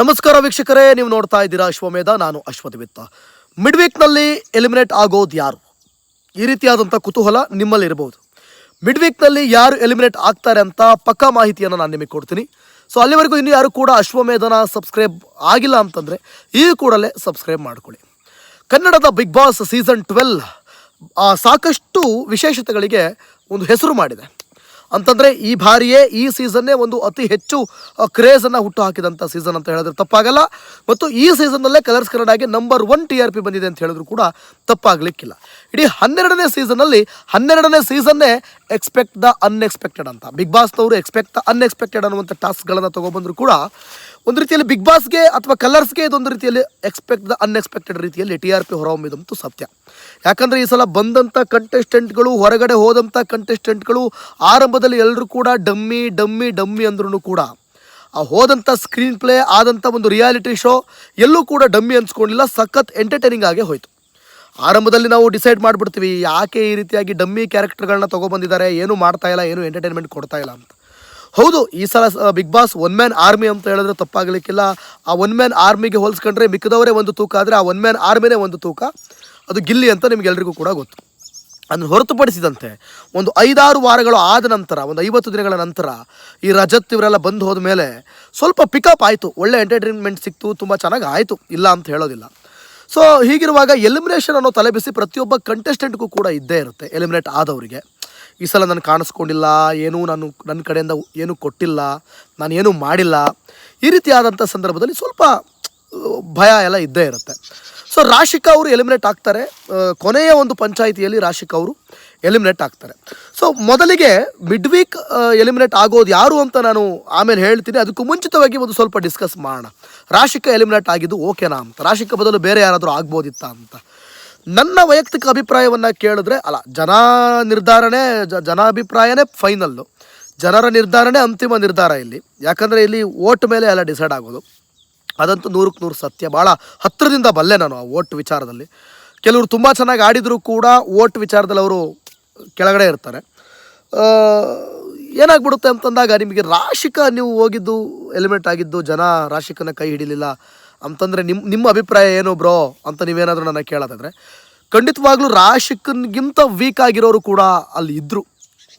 ನಮಸ್ಕಾರ ವೀಕ್ಷಕರೇ, ನೀವು ನೋಡ್ತಾ ಇದ್ದೀರಾ ಅಶ್ವಮೇಧ, ನಾನು ಅಶ್ವಥವಿತ್ತ ಮಿಡ್ ವೀಕ್ನಲ್ಲಿ ಎಲಿಮಿನೇಟ್ ಆಗೋದು ಯಾರು? ಈ ರೀತಿಯಾದಂಥ ಕುತೂಹಲ ನಿಮ್ಮಲ್ಲಿ ಇರಬಹುದು ಮಿಡ್ ವೀಕ್ನಲ್ಲಿ ಯಾರು ಎಲಿಮಿನೇಟ್ ಆಗ್ತಾರೆ ಅಂತ ಪಕ್ಕಾ ಮಾಹಿತಿಯನ್ನು ನಾನು ನಿಮಗೆ ಕೊಡ್ತೀನಿ. ಸೊ ಅಲ್ಲಿವರೆಗೂ ಇನ್ನೂ ಯಾರು ಕೂಡ ಅಶ್ವಮೇಧನ ಸಬ್ಸ್ಕ್ರೈಬ್ ಆಗಿಲ್ಲ ಅಂತಂದರೆ, ಈ ಕೂಡಲೇ ಸಬ್ಸ್ಕ್ರೈಬ್ ಮಾಡ್ಕೊಳ್ಳಿ. ಕನ್ನಡದ ಬಿಗ್ ಬಾಸ್ ಸೀಸನ್ ಟ್ವೆಲ್ ಸಾಕಷ್ಟು ವಿಶೇಷತೆಗಳಿಗೆ ಒಂದು ಹೆಸರು ಮಾಡಿದೆ. ಅಂತಂದರೆ ಈ ಬಾರಿಯೇ ಈ ಸೀಸನ್ನೇ ಒಂದು ಅತಿ ಹೆಚ್ಚು ಕ್ರೇಜನ್ನು ಹುಟ್ಟು ಹಾಕಿದಂಥ ಸೀಸನ್ ಅಂತ ಹೇಳಿದ್ರೆ ತಪ್ಪಾಗಲ್ಲ. ಮತ್ತು ಈ ಸೀಸನ್ನಲ್ಲೇ Colors ಕನ್ನಡಗೆ number one T R P ಬಂದಿದೆ ಅಂತ ಹೇಳಿದ್ರು ಕೂಡ ತಪ್ಪಾಗಲಿಕ್ಕಿಲ್ಲ. ಇಡೀ ಹನ್ನೆರಡನೇ ಸೀಸನ್ನಲ್ಲಿ ಹನ್ನೆರಡನೇ ಸೀಸನ್ನೇ ಎಕ್ಸ್ಪೆಕ್ಟ್ ದ ಅನ್ಎಕ್ಸ್ಪೆಕ್ಟೆಡ್ ಅಂತ. ಬಿಗ್ ಬಾಸ್ನವರು ಎಕ್ಸ್ಪೆಕ್ಟ್ ದ ಅನ್ಎಕ್ಸ್ಪೆಕ್ಟೆಡ್ ಅನ್ನುವಂಥ ಟಾಸ್ಕ್ಗಳನ್ನು ತೊಗೊಬಂದ್ರು ಕೂಡ ಒಂದು ರೀತಿಯಲ್ಲಿ ಬಿಗ್ ಬಾಸ್ಗೆ ಅಥವಾ ಕಲರ್ಸ್ಗೆ ಇದೊಂದು ರೀತಿಯಲ್ಲಿ ಎಕ್ಸ್ಪೆಕ್ಟ್ ದ ಅನ್ಎಕ್ಸ್ಪೆಕ್ಟೆಡ್ ರೀತಿಯಲ್ಲಿ ಟಿ ಆರ್ ಪಿ ಹೊರಹೊಮ್ಮಿದಂತೂ ಸತ್ಯ. ಯಾಕಂದರೆ ಈ ಸಲ ಬಂದಂಥ ಕಂಟೆಸ್ಟೆಂಟ್ಗಳು ಹೊರಗಡೆ ಹೋದಂಥ ಕಂಟೆಸ್ಟೆಂಟ್ಗಳು ಆರಂಭದಲ್ಲಿ ಎಲ್ಲರೂ ಕೂಡ ಡಮ್ಮಿ ಡಮ್ಮಿ ಡಮ್ಮಿ ಅಂದ್ರೂ ಕೂಡ ಆ ಹೋದಂಥ ಸ್ಕ್ರೀನ್ ಪ್ಲೇ ಆದಂಥ ಒಂದು ರಿಯಾಲಿಟಿ ಶೋ ಎಲ್ಲೂ ಕೂಡ ಡಮ್ಮಿ ಅನ್ಸ್ಕೊಂಡಿಲ್ಲ, ಸಖತ್ ಎಂಟರ್ಟೈನಿಂಗ್ ಆಗೇ ಹೋಯಿತು. ಆರಂಭದಲ್ಲಿ ನಾವು ಡಿಸೈಡ್ ಮಾಡಿಬಿಡ್ತೀವಿ, ಯಾಕೆ ಈ ರೀತಿಯಾಗಿ ಡಮ್ಮಿ ಕ್ಯಾರೆಕ್ಟರ್ಗಳನ್ನ ತೊಗೊಬಂದಿದ್ದಾರೆ, ಏನು ಮಾಡ್ತಾ ಇಲ್ಲ, ಏನು ಎಂಟರ್ಟೈನ್ಮೆಂಟ್ ಕೊಡ್ತಾ ಇಲ್ಲ ಅಂತ. ಹೌದು, ಈ ಸಲ Big Boss one man army ಅಂತ ಹೇಳಿದ್ರೆ ತಪ್ಪಾಗಲಿಕ್ಕಿಲ್ಲ. ಆ ಒನ್ ಮ್ಯಾನ್ ಆರ್ಮಿಗೆ ಹೋಲಿಸ್ಕೊಂಡ್ರೆ ಮಿಕ್ಕದವರೇ ಒಂದು ತೂಕ, ಆದರೆ ಆ ಒನ್ ಮ್ಯಾನ್ ಆರ್ಮಿನೇ ಒಂದು ತೂಕ. ಅದು ಗಿಲ್ಲಿ ಅಂತ ನಿಮಗೆಲ್ರಿಗೂ ಕೂಡ ಗೊತ್ತು. ಅದನ್ನು ಹೊರತುಪಡಿಸಿದಂತೆ ಒಂದು ಐದಾರು ವಾರಗಳು ಆದ ನಂತರ, ಒಂದು ಐವತ್ತು ದಿನಗಳ ನಂತರ ಈ ರಜತ್ ಇವರೆಲ್ಲ ಬಂದು ಹೋದ ಮೇಲೆ ಸ್ವಲ್ಪ ಪಿಕಪ್ ಆಯಿತು. ಒಳ್ಳೆ ಎಂಟರ್ಟೈನ್ಮೆಂಟ್ ಸಿಕ್ತು, ತುಂಬ ಚೆನ್ನಾಗಿ ಆಯಿತು. ಇಲ್ಲ ಅಂತ ಹೇಳೋದಿಲ್ಲ. ಸೊ ಹೀಗಿರುವಾಗ ಎಲಿಮಿನೇಷನ್ ಅನ್ನೋ ತಲೆಬಿಸಿ ಪ್ರತಿಯೊಬ್ಬ ಕಂಟೆಸ್ಟೆಂಟ್ಗೂ ಕೂಡ ಇದ್ದೇ ಇರುತ್ತೆ ಎಲಿಮಿನೇಟ್ ಆದವರಿಗೆ. ಈ ಸಲ ನಾನು ಕಾಣಿಸ್ಕೊಂಡಿಲ್ಲ, ಏನೂ ನಾನು ನನ್ನ ಕಡೆಯಿಂದ ಏನೂ ಕೊಟ್ಟಿಲ್ಲ, ನಾನು ಏನೂ ಮಾಡಿಲ್ಲ. ಈ ರೀತಿಯಾದಂಥ ಸಂದರ್ಭದಲ್ಲಿ ಸ್ವಲ್ಪ ಭಯ ಎಲ್ಲ ಇದ್ದೇ ಇರುತ್ತೆ. ಸೊ ರಾಶಿಕಾ ಅವರು ಎಲಿಮಿನೇಟ್ ಆಗ್ತಾರೆ. ಕೊನೆಯ ಒಂದು ಪಂಚಾಯಿತಿಯಲ್ಲಿ ರಾಶಿಕಾ ಅವರು ಎಲಿಮಿನೇಟ್ ಆಗ್ತಾರೆ. ಸೊ ಮೊದಲಿಗೆ ಮಿಡ್ ವೀಕ್ ಎಲಿಮಿನೇಟ್ ಆಗೋದು ಯಾರು ಅಂತ ನಾನು ಆಮೇಲೆ ಹೇಳ್ತೀನಿ. ಅದಕ್ಕೂ ಮುಂಚಿತವಾಗಿ ಒಂದು ಸ್ವಲ್ಪ ಡಿಸ್ಕಸ್ ಮಾಡೋಣ. ರಾಶಿಕಾ ಎಲಿಮಿನೇಟ್ ಆಗಿದ್ದು ಓಕೆನಾ ಅಂತ. ರಾಶಿಕಾ ಬದಲು ಬೇರೆ ಯಾರಾದರೂ ಆಗ್ಬೋದಿತ್ತಾ ಅಂತ. ನನ್ನ ವೈಯಕ್ತಿಕ ಅಭಿಪ್ರಾಯವನ್ನು ಕೇಳಿದ್ರೆ, ಅಲ್ಲ, ಜನ ನಿರ್ಧಾರಣೆ ಜನ ಅಭಿಪ್ರಾಯನೇ ಫೈನಲ್ಲು ಜನರ ನಿರ್ಧಾರಣೆ ಅಂತಿಮ ನಿರ್ಧಾರ ಇಲ್ಲಿ. ಯಾಕಂದರೆ ಇಲ್ಲಿ ಓಟ್ ಮೇಲೆ ಎಲ್ಲ ಡಿಸೈಡ್ ಆಗೋದು. ಅದಂತೂ ನೂರಕ್ಕೆ ನೂರು ಸತ್ಯ. ಭಾಳ ಹತ್ತಿರದಿಂದ ಬಲ್ಲೆ ನಾನು ಆ ಓಟ್ ವಿಚಾರದಲ್ಲಿ. ಕೆಲವರು ತುಂಬ ಚೆನ್ನಾಗಿ ಆಡಿದರೂ ಕೂಡ ಓಟ್ ವಿಚಾರದಲ್ಲಿ ಅವರು ಕೆಳಗಡೆ ಇರ್ತಾರೆ. ಏನಾಗ್ಬಿಡುತ್ತೆ ಅಂತಂದಾಗ, ನಿಮಗೆ ರಾಶಿಕ ನೀವು ಹೋಗಿದ್ದು ಎಲಿಮೆಂಟ್ ಆಗಿದ್ದು, ಜನ ರಾಶಿಕನ ಕೈ ಹಿಡಿಲಿಲ್ಲ ಅಂತಂದರೆ ನಿಮ್ಮ ನಿಮ್ಮ ಅಭಿಪ್ರಾಯ ಏನು ಬ್ರೋ ಅಂತ ನೀವೇನಾದರೂ ನನ್ನ ಕೇಳೋದಾದರೆ, ಖಂಡಿತವಾಗ್ಲೂ ರಾಶಿಕನ್ಗಿಂತ ವೀಕ್ ಆಗಿರೋರು ಕೂಡ ಅಲ್ಲಿ ಇದ್ದರು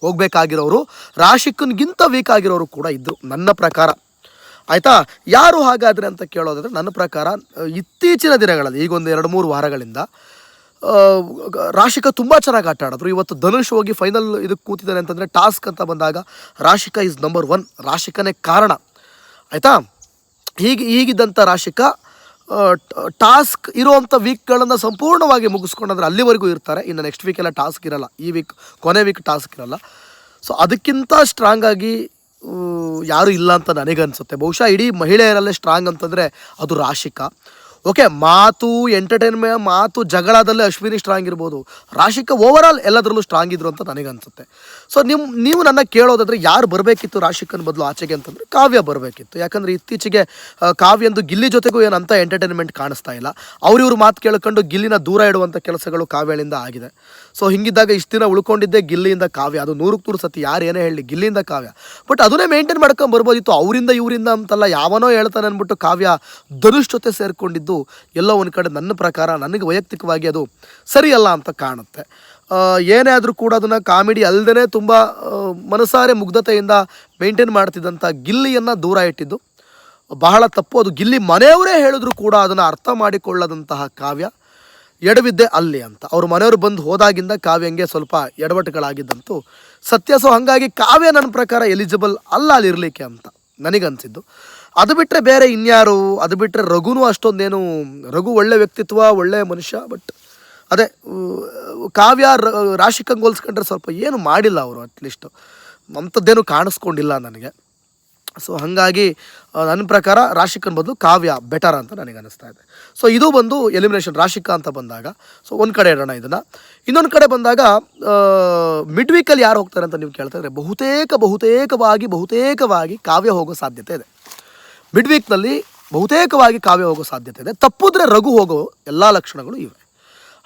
ಹೋಗ್ಬೇಕಾಗಿರೋರು, ರಾಶಿಕನ್ಗಿಂತ ವೀಕ್ ಆಗಿರೋರು ಕೂಡ ಇದ್ದರು ನನ್ನ ಪ್ರಕಾರ. ಆಯಿತಾ? ಯಾರು ಹಾಗಾದರೆ ಅಂತ ಕೇಳೋದಾದರೆ, ನನ್ನ ಪ್ರಕಾರ ಇತ್ತೀಚಿನ ದಿನಗಳಲ್ಲಿ ಈಗ ಒಂದು ಎರಡು ಮೂರು ವಾರಗಳಿಂದ ರಾಶಿಕ ತುಂಬ ಚೆನ್ನಾಗಿ ಆಟ ಆಡಿದ್ರು. ಇವತ್ತು ಧನುಷ್ ಹೋಗಿ ಫೈನಲ್ ಇದಕ್ಕೆ ಕೂತಿದ್ದಾನೆ ಅಂತಂದರೆ, ಟಾಸ್ಕ್ ಅಂತ ಬಂದಾಗ, ರಾಶಿಕಾ ಇಸ್ ನಂಬರ್ ಒನ್ ರಾಶಿಕನೇ ಕಾರಣ. ಆಯಿತಾ? ಹೀಗೆ ಈಗಿದ್ದಂಥ ರಾಶಿಕ ಟಾಸ್ಕ್ ಇರುವಂಥ ವೀಕ್ಗಳನ್ನು ಸಂಪೂರ್ಣವಾಗಿ ಮುಗಿಸ್ಕೊಂಡಂದ್ರೆ ಅಲ್ಲಿವರೆಗೂ ಇರ್ತಾರೆ. ಇನ್ನು ನೆಕ್ಸ್ಟ್ ವೀಕೆಲ್ಲ ಟಾಸ್ಕ್ ಇರಲ್ಲ. ಈ ವೀಕ್ ಕೊನೆ ವೀಕ್ ಟಾಸ್ಕ್ ಇರಲ್ಲ. ಸೊ ಅದಕ್ಕಿಂತ ಸ್ಟ್ರಾಂಗ್ ಆಗಿ ಯಾರೂ ಇಲ್ಲ ಅಂತ ನನಗನ್ಸುತ್ತೆ. ಬಹುಶಃ ಇಡೀ ಮಹಿಳೆಯರಲ್ಲೇ ಸ್ಟ್ರಾಂಗ್ ಅಂತಂದರೆ ಅದು ರಾಶಿಕಾ. ಓಕೆ ಮಾತು ಎಂಟರ್ಟೈನ್ಮೆಂಟ್ ಮಾತು ಜಗಳದಲ್ಲಿ ಅಶ್ವಿನಿ ಸ್ಟ್ರಾಂಗ್ ಇರ್ಬೋದು. ರಾಶಿಕ ಓವರ್ ಎಲ್ಲದರಲ್ಲೂ ಸ್ಟ್ರಾಂಗ್ ಇದ್ರು ಅಂತ ನನಗನ್ಸುತ್ತೆ ಸೊ ನಿಮ್ಮ ನೀವು ನನ್ನ ಕೇಳೋದಾದ್ರೆ ಯಾರು ಬರಬೇಕಿತ್ತು ರಾಶಿಕನ ಬದಲು ಆಚೆಗೆ ಅಂತಂದರೆ ಕಾವ್ಯ ಬರಬೇಕಿತ್ತು. ಯಾಕಂದರೆ ಇತ್ತೀಚೆಗೆ ಕಾವ್ಯಂದು ಗಿಲ್ಲಿ ಜೊತೆಗೂ ಏನಂತ ಎಂಟರ್ಟೈನ್ಮೆಂಟ್ ಕಾಣಿಸ್ತಾ ಇಲ್ಲ. ಅವ್ರಿವ್ರು ಮಾತು ಕೇಳ್ಕೊಂಡು ಗಿಲ್ಲಿನ ದೂರ ಇಡುವಂಥ ಕೆಲಸಗಳು ಕಾವ್ಯಳಿಂದ ಆಗಿದೆ. ಸೊ ಹಿಂಗಿದ್ದಾಗ ಇಷ್ಟು ದಿನ ಉಳ್ಕೊಂಡಿದ್ದೆ ಗಿಲ್ಲಿಯಿಂದ ಕಾವ್ಯ. ಅದು ನೂರಕ್ಕೆ ನೂರು ಸತಿ ಯಾರು ಏನೇ ಹೇಳಿ ಗಿಲ್ಲಿಯಿಂದ ಕಾವ್ಯ. ಬಟ್ ಅದನ್ನೇ ಮೇಂಟೈನ್ ಮಾಡ್ಕೊಂಡು ಬರ್ಬೋದಿತ್ತು ಅವರಿಂದ ಇವರಿಂದ ಅಂತಲ್ಲ ಯಾವನೋ ಹೇಳ್ತಾನೆ ಅಂದ್ಬಿಟ್ಟು ಕಾವ್ಯ ಧನುಷ್ ಜೊತೆ ಸೇರಿಕೊಂಡಿದ್ದು ಎಲ್ಲೋ ಒಂದು ಕಡೆ ನನ್ನ ಪ್ರಕಾರ ನನಗೆ ವೈಯಕ್ತಿಕವಾಗಿ ಅದು ಸರಿಯಲ್ಲ ಅಂತ ಕಾಣುತ್ತೆ. ಏನೇ ಆದರೂ ಕೂಡ ಅದನ್ನು ಕಾಮಿಡಿ ಅಲ್ಲದೇ ತುಂಬ ಮನಸಾರೆ ಮುಗ್ಧತೆಯಿಂದ ಮೇಂಟೈನ್ ಮಾಡ್ತಿದ್ದಂಥ ಗಿಲ್ಲಿಯನ್ನು ದೂರ ಇಟ್ಟಿದ್ದು. ಬಹಳ ತಪ್ಪು. ಅದು ಗಿಲ್ಲಿ ಮನೆಯವರೇ ಹೇಳಿದ್ರು ಕೂಡ ಅದನ್ನು ಅರ್ಥ ಮಾಡಿಕೊಳ್ಳದಂತಹ ಕಾವ್ಯ. ಎಡವಿದ್ದೆ ಅಲ್ಲಿ ಅಂತ. ಅವ್ರ ಮನೆಯವರು ಬಂದು ಹೋದಾಗಿಂದ ಕಾವ್ಯಂಗೆ ಸ್ವಲ್ಪ ಎಡವಟ್ಟುಗಳಾಗಿದ್ದಂತೂ ಸತ್ಯ, ಸೊ ಹಾಗಾಗಿ ಕಾವ್ಯ ನನ್ನ ಪ್ರಕಾರ ಎಲಿಜಿಬಲ್ ಅಲ್ಲ ಅಲ್ಲಿ ಇರಲಿಕ್ಕೆ ಅಂತ ನನಗನ್ಸಿದ್ದು. ಅದು ಬಿಟ್ಟರೆ ಬೇರೆ ಇನ್ಯಾರು, ಅದು ಬಿಟ್ಟರೆ ರಘುನೂ ಅಷ್ಟೊಂದೇನು, ರಘು ಒಳ್ಳೆ ವ್ಯಕ್ತಿತ್ವ, ಒಳ್ಳೆ ಮನುಷ್ಯ ಬಟ್ ಅದೇ ಕಾವ್ಯ ರಾಶಿಕಂಗೆ ಹೋಲಿಸ್ಕೊಂಡ್ರೆ ಸ್ವಲ್ಪ ಏನು ಮಾಡಿಲ್ಲ ಅವರು ಅಟ್ಲೀಸ್ಟ್ ಅಂಥದ್ದೇನು ಕಾಣಿಸ್ಕೊಂಡಿಲ್ಲ ನನಗೆ. ಸೊ ಹಾಗಾಗಿ ನನ್ನ ಪ್ರಕಾರ ರಾಶಿಕನ್ ಬದಲು ಕಾವ್ಯ ಬೆಟರ್ ಅಂತ ನನಗೆ ಅನಿಸ್ತಾ ಇದೆ. ಸೊ ಇದು ಬಂದು ಎಲಿಮಿನೇಷನ್ ರಾಶಿಕ ಅಂತ ಬಂದಾಗ ಸೊ ಒಂದು ಕಡೆ ಇಡೋಣ ಇದನ್ನು. ಇನ್ನೊಂದು ಕಡೆ ಬಂದಾಗ ಮಿಡ್ ವೀಕಲ್ಲಿ ಯಾರು ಹೋಗ್ತಾರೆ ಅಂತ ನೀವು ಕೇಳ್ತಾ ಇದ್ರೆ ಬಹುತೇಕ, ಬಹುತೇಕವಾಗಿ ಬಹುತೇಕವಾಗಿ ಕಾವ್ಯ ಹೋಗೋ ಸಾಧ್ಯತೆ ಇದೆ. ಮಿಡ್ ವೀಕ್ನಲ್ಲಿ ಬಹುತೇಕವಾಗಿ ಕಾವ್ಯ ಹೋಗೋ ಸಾಧ್ಯತೆ ಇದೆ. ತಪ್ಪಿದ್ರೆ ರಘು ಹೋಗೋ ಎಲ್ಲ ಲಕ್ಷಣಗಳು ಇವೆ.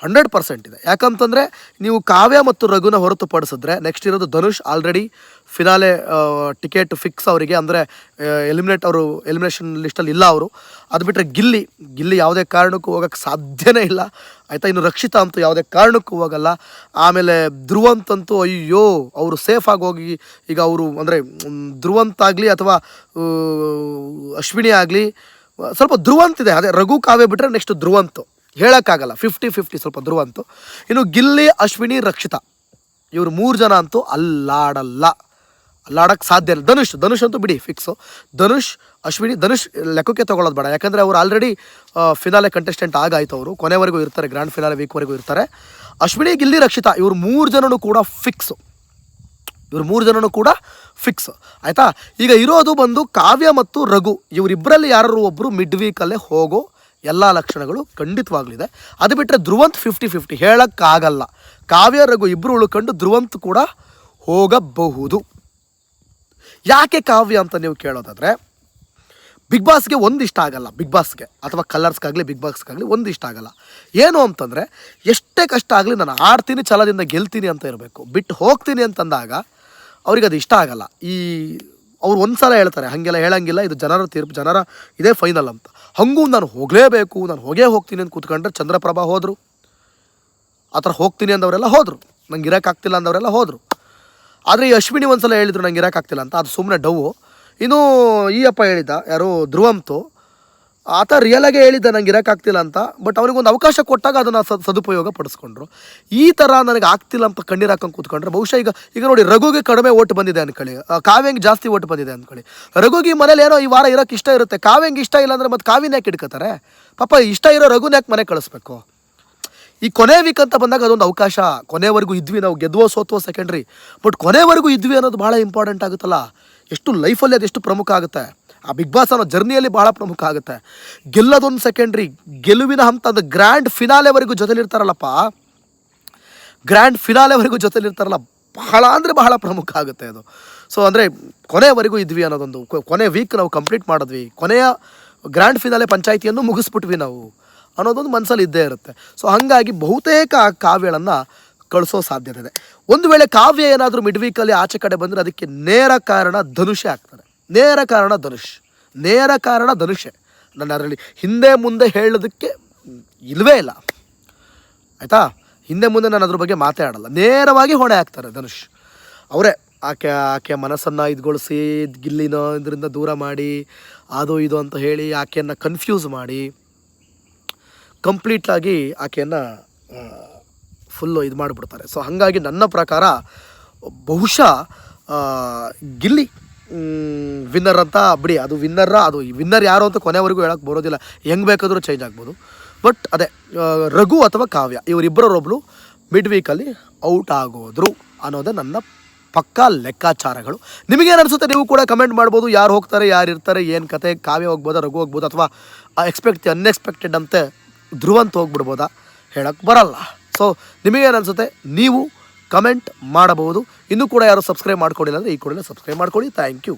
ಹಂಡ್ರೆಡ್ ಪರ್ಸೆಂಟ್ ಇದೆ. ಯಾಕಂತಂದರೆ ನೀವು ಕಾವ್ಯ ಮತ್ತು ರಘುನ ಹೊರತುಪಡಿಸಿದ್ರೆ ನೆಕ್ಸ್ಟ್ ಇರೋದು Dhanush already finale ticket fix ಅವರಿಗೆ, ಅಂದರೆ ಎಲಿಮಿನೇಟ್ ಅವರು ಎಲಿಮಿನೇಷನ್ ಲಿಸ್ಟಲ್ಲಿ ಇಲ್ಲ ಅವರು. ಅದು ಬಿಟ್ಟರೆ ಗಿಲ್ಲಿ ಗಿಲ್ಲಿ ಯಾವುದೇ ಕಾರಣಕ್ಕೂ ಹೋಗೋಕ್ಕೆ ಸಾಧ್ಯನೇ ಇಲ್ಲ. ಆಯಿತಾ? ಇನ್ನು ರಕ್ಷಿತಾ ಅಂತೂ ಯಾವುದೇ ಕಾರಣಕ್ಕೂ ಹೋಗಲ್ಲ. ಆಮೇಲೆ ಧ್ರುವಂತಂತೂ ಅಯ್ಯೋ, ಅವರು ಸೇಫಾಗಿ ಹೋಗಿ, ಈಗ ಅವರು, ಅಂದರೆ ಧ್ರುವಂತ ಆಗಲಿ ಅಥವಾ ಅಶ್ವಿನಿ ಆಗಲಿ, ಸ್ವಲ್ಪ ಧ್ರುವಂತ್ ಇದೆ. ಅದೇ ರಘು ಕಾವ್ಯ ಬಿಟ್ಟರೆ ನೆಕ್ಸ್ಟ್ ಧ್ರುವಂತು. ಹೇಳೋಕ್ಕಾಗಲ್ಲ. ಫಿಫ್ಟಿ ಫಿಫ್ಟಿ ಸ್ವಲ್ಪ ಧ್ರುವಂತು ಇನ್ನು ಗಿಲ್ಲಿ, ಅಶ್ವಿನಿ, ರಕ್ಷಿತಾ. ಇವರು ಮೂರು ಜನ ಅಂತೂ ಅಲ್ಲಾಡಲ್ಲ. ಅಲ್ಲಾಡಕ್ಕೆ ಸಾಧ್ಯ ಇಲ್ಲ. ಧನುಷ್ ಧನುಷ್ ಅಂತೂ ಬಿಡಿ ಫಿಕ್ಸು ಧನುಷ್, ಅಶ್ವಿನಿ, ಧನುಷ್ ಲೆಕ್ಕಕ್ಕೆ ತೊಗೊಳೋದು ಬೇಡ. ಯಾಕಂದರೆ ಅವರು ಆಲ್ರೆಡಿ ಫಿನಾಲೆ ಕಂಟೆಸ್ಟೆಂಟ್ ಆಗಾಯ್ತು ಅವರು. ಕೊನೆವರೆಗೂ ಇರ್ತಾರೆ ಗ್ರ್ಯಾಂಡ್ ಫಿನಾಲೆ ವೀಕ್ವರೆಗೂ ಇರ್ತಾರೆ. ಅಶ್ವಿನಿ, ಗಿಲ್ಲಿ, ರಕ್ಷಿತಾ, ಇವ್ರು ಮೂರು ಜನನೂ ಕೂಡ ಫಿಕ್ಸು ಇವ್ರು ಮೂರು ಜನನೂ ಕೂಡ ಫಿಕ್ಸ್ ಆಯಿತಾ? ಈಗ ಇರೋದು ಬಂದು ಕಾವ್ಯ ಮತ್ತು ರಘು. ಇವರಿಬ್ಬರಲ್ಲಿ ಯಾರು ಒಬ್ಬರು ಮಿಡ್ ವೀಕಲ್ಲೇ ಹೋಗೋ ಎಲ್ಲ ಲಕ್ಷಣಗಳು ಖಂಡಿತವಾಗ್ಲಿದೆ. ಅದು ಬಿಟ್ಟರೆ ಧ್ರುವಂತ್ ಫಿಫ್ಟಿ ಫಿಫ್ಟಿ ಹೇಳೋಕ್ಕಾಗಲ್ಲ. ಕಾವ್ಯ, ರಘು ಇಬ್ಬರು ಉಳ್ಕೊಂಡು ಧ್ರುವಂತ್ ಕೂಡ ಹೋಗಬಹುದು. ಯಾಕೆ ಕಾವ್ಯ ಅಂತ ನೀವು ಕೇಳೋದಾದರೆ, ಬಿಗ್ ಬಾಸ್ಗೆ ಒಂದು ಇಷ್ಟ ಆಗಲ್ಲ, ಬಿಗ್ ಬಾಸ್ಗೆ, ಅಥವಾ ಕಲರ್ಸ್ಗಾಗಲಿ, ಬಿಗ್ ಬಾಸ್ಗಾಗಲಿ ಒಂದು ಇಷ್ಟ ಆಗಲ್ಲ. ಏನು ಅಂತಂದರೆ, ಎಷ್ಟೇ ಕಷ್ಟ ಆಗಲಿ ನಾನು ಆಡ್ತೀನಿ, ಛಲದಿಂದ ಗೆಲ್ತೀನಿ ಅಂತ ಇರಬೇಕು. ಬಿಟ್ಟು ಹೋಗ್ತೀನಿ ಅಂತಂದಾಗ ಅವ್ರಿಗೆ ಅದು ಇಷ್ಟ ಆಗಲ್ಲ. ಈ, ಅವ್ರು ಒಂದು ಸಲ ಹೇಳ್ತಾರೆ, ಹಾಗೆಲ್ಲ ಹೇಳಂಗಿಲ್ಲ, ಇದು ಜನರ ತೀರ್ಪು, ಜನರ, ಇದೇ ಫೈನಲ್ ಅಂತ. ಹಂಗೂ ನಾನು ಹೋಗಲೇಬೇಕು, ನಾನು ಹೋಗೇ ಹೋಗ್ತೀನಿ ಅಂತ ಕೂತ್ಕೊಂಡ್ರೆ ಚಂದ್ರಪ್ರಭಾ ಹೋದರು. ಆ ಥರ ಹೋಗ್ತೀನಿ ಅಂದವರೆಲ್ಲ ಹೋದರು. ನಂಗೆ ಇರೋಕ್ಕಾಗ್ತಿಲ್ಲ ಅಂದವರೆಲ್ಲ ಹೋದರು. ಆದರೆ ಈ ಅಶ್ವಿನಿ ಒಂದ್ಸಲ ಹೇಳಿದ್ರು ನಂಗೆ ಇರೋಕ್ಕಾಗ್ತಿಲ್ಲ ಅಂತ. ಅದು ಸುಮ್ಮನೆ ಡವ್ವು ಇನ್ನೂ ಈ ಅಪ್ಪ ಹೇಳಿದ್ದ, ಯಾರು ಧ್ರುವಂತು ಆತ ರಿಯಲಾಗೆ ಹೇಳಿದ್ದ ನಂಗೆ ಇರೋಕ್ಕಾಗ್ತಿಲ್ಲ ಅಂತ ಬಟ್ ಅವ್ನಿಗೊಂದು ಅವಕಾಶ ಕೊಟ್ಟಾಗ ಅದನ್ನು ಸದ್ ಸದುಪಯೋಗ ಪಡಿಸ್ಕೊಂಡ್ರು. ಈ ಥರ ನನಗೆ ಆಗ್ತಿಲ್ಲ ಅಂತ ಕಣ್ಣೀರು ಹಾಕೊಂಡು ಕೂತ್ಕೊಂಡ್ರೆ ಬಹುಶಃ ಈಗ ಈಗ ನೋಡಿ ರಘುಗೆ ಕಡಿಮೆ ಓಟ್ ಬಂದಿದೆ ಅನ್ಕೊಳ್ಳಿ. ಆ, ಕಾವ್ಯಂಗೆ ಜಾಸ್ತಿ ಓಟ್ ಬಂದಿದೆ ಅನ್ಕೊಳ್ಳಿ. ರಘುಗೆ ಈ ಮನೇಲಿ ಏನೋ ಈ ವಾರ ಇರೋಕ್ಕೆ ಇಷ್ಟ ಇರುತ್ತೆ ಕಾವ್ಯಂಗೆ ಇಷ್ಟ ಇಲ್ಲ ಅಂದರೆ ಮತ್ತೆ ಕಾವಿನ ಯಾಕೆ ಇಟ್ಕೋತಾರೆ ಪಾಪ ಇಷ್ಟ ಇರೋ ರಘುನ ಯಾಕೆ ಮನೆ ಕಳಿಸ್ಬೇಕು? ಈ ಕೊನೆ ವೀಕ್ ಅಂತ ಬಂದಾಗ ಅದೊಂದು ಅವಕಾಶ. ಕೊನೆವರೆಗೂ ಇದ್ವಿ ನಾವು ಗೆದ್ವೋ ಸೋತ್ವೋ ಸೆಕೆಂಡ್ರಿ ಬಟ್ ಕೊನೆವರೆಗೂ ಇದ್ವಿ ಅನ್ನೋದು ಭಾಳ ಇಂಪಾರ್ಟೆಂಟ್ ಆಗುತ್ತಲ್ಲ? ಎಷ್ಟು ಲೈಫಲ್ಲಿ ಅದೆಷ್ಟು ಪ್ರಮುಖ ಆಗುತ್ತೆ? ಆ ಬಿಗ್ ಬಾಸ್ ಅನ್ನೋ ಜರ್ನಿಯಲ್ಲಿ ಬಹಳ ಪ್ರಮುಖ ಆಗುತ್ತೆ. ಗೆಲ್ಲೋದೊಂದು ಸೆಕೆಂಡ್ರಿ ಗೆಲುವಿನ ಹಂತ ಅಂದ್ರೆ ಗ್ರ್ಯಾಂಡ್ ಫಿನಾಲೆವರೆಗೂ ಜೊತೆಲಿರ್ತಾರಲ್ಲಪ್ಪ ಗ್ರ್ಯಾಂಡ್ ಫಿನಾಲೆವರೆಗೂ ಜೊತೆಲಿರ್ತಾರಲ್ಲ ಬಹಳ ಅಂದರೆ ಬಹಳ ಪ್ರಮುಖ ಆಗುತ್ತೆ ಅದು. ಸೊ ಅಂದರೆ ಕೊನೆಯವರೆಗೂ ಇದ್ವಿ ಅನ್ನೋದೊಂದು ಕೊನೆ ವೀಕ್ ನಾವು ಕಂಪ್ಲೀಟ್ ಮಾಡಿದ್ವಿ. ಕೊನೆಯ ಗ್ರ್ಯಾಂಡ್ ಫಿನಾಲೆ ಪಂಚಾಯಿತಿಯನ್ನು ಮುಗಿಸ್ಬಿಟ್ವಿ ನಾವು. ಅನ್ನೋದೊಂದು ಮನಸ್ಸಲ್ಲಿ ಇದ್ದೇ ಇರುತ್ತೆ. ಸೊ ಹಾಗಾಗಿ ಬಹುತೇಕ ಕಾವ್ಯಗಳನ್ನು ಕಳಿಸೋ ಸಾಧ್ಯತೆ ಇದೆ. ಒಂದು ವೇಳೆ ಕಾವ್ಯ ಏನಾದರೂ ಮಿಡ್ ವೀಕಲ್ಲಿ ಆಚೆ ಕಡೆ ಬಂದರೆ ಅದಕ್ಕೆ ನೇರ ಕಾರಣ ಧನುಷೆ ಆಗ್ತಾರೆ. ನೇರ ಕಾರಣ ಧನುಷ್. ನೇರ ಕಾರಣ ಧನುಷೆ. ನಾನು ಅದರಲ್ಲಿ ಹಿಂದೆ ಮುಂದೆ ಹೇಳೋದಕ್ಕೆ ಇಲ್ಲವೇ ಇಲ್ಲ. ಆಯಿತಾ? ಹಿಂದೆ ಮುಂದೆ ನಾನು ಅದ್ರ ಬಗ್ಗೆ ಮಾತಾಡಲ್ಲ. ನೇರವಾಗಿ ಹೊಣೆ ಹಾಕ್ತಾರೆ ಧನುಷ್. ಅವರೇ, ಆಕೆ ಆಕೆ ಮನಸ್ಸನ್ನು ಇದ್ಗೊಳಿಸಿ, ಗಿಲ್ಲಿನೋ ಇದರಿಂದ ದೂರ ಮಾಡಿ, ಅದು ಇದು ಅಂತ ಹೇಳಿ ಆಕೆಯನ್ನು ಕನ್ಫ್ಯೂಸ್ ಮಾಡಿ ಕಂಪ್ಲೀಟಾಗಿ ಆಕೆಯನ್ನು ಫುಲ್ಲು ಇದು ಮಾಡಿಬಿಡ್ತಾರೆ. ಸೊ ಹಾಗಾಗಿ ನನ್ನ ಪ್ರಕಾರ ಬಹುಶಃ ಗಿಲ್ಲಿ ವಿನ್ನರ್ ಅಂತ ಬಿಡಿ, ಅದು ವಿನ್ನರ ಅದು ವಿನ್ನರ್ ಯಾರು ಅಂತ ಕೊನೆವರೆಗೂ ಹೇಳಕ್ಕೆ ಬರೋದಿಲ್ಲ. ಹೆಂಗೆ ಬೇಕಾದರೂ ಚೇಂಜ್ ಆಗ್ಬೋದು. ಬಟ್ ಅದೇ ರಘು ಅಥವಾ ಕಾವ್ಯ ಇವರಿಬ್ಬರೊಬ್ಬರು ಮಿಡ್ ವೀಕಲ್ಲಿ ಔಟ್ ಆಗೋದ್ರು ಅನ್ನೋದೇ ನನ್ನ ಪಕ್ಕಾ ಲೆಕ್ಕಾಚಾರಗಳು. ನಿಮಗೇನು ಅನಿಸುತ್ತೆ? ನೀವು ಕೂಡ ಕಮೆಂಟ್ ಮಾಡ್ಬೋದು. ಯಾರು ಹೋಗ್ತಾರೆ, ಯಾರು ಇರ್ತಾರೆ, ಏನು ಕತೆ, ಕಾವ್ಯ ಹೋಗ್ಬೋದಾ, ರಘು ಹೋಗ್ಬೋದು, ಅಥವಾ ಎಕ್ಸ್ಪೆಕ್ಟ್ ಅನ್ಎಕ್ಸ್ಪೆಕ್ಟೆಡ್ ಅಂತೆ ಧ್ರುವಂತ ಹೋಗ್ಬಿಡ್ಬೋದಾ ಹೇಳಕ್ಕೆ ಬರಲ್ಲ. ಸೊ ನಿಮಗೇನು ಅನಿಸುತ್ತೆ? ನೀವು ಕಮೆಂಟ್ ಮಾಡಬಹುದು. ಇನ್ನೂ ಕೂಡ ಯಾರು ಸಬ್ಸ್ಕ್ರೈಬ್ ಮಾಡ್ಕೊಂಡಿಲ್ಲ ಅಂದರೆ ಈ ಕೂಡಲೇ ಸಬ್ಸ್ಕ್ರೈಬ್ ಮಾಡ್ಕೊಳ್ಳಿ. Thank you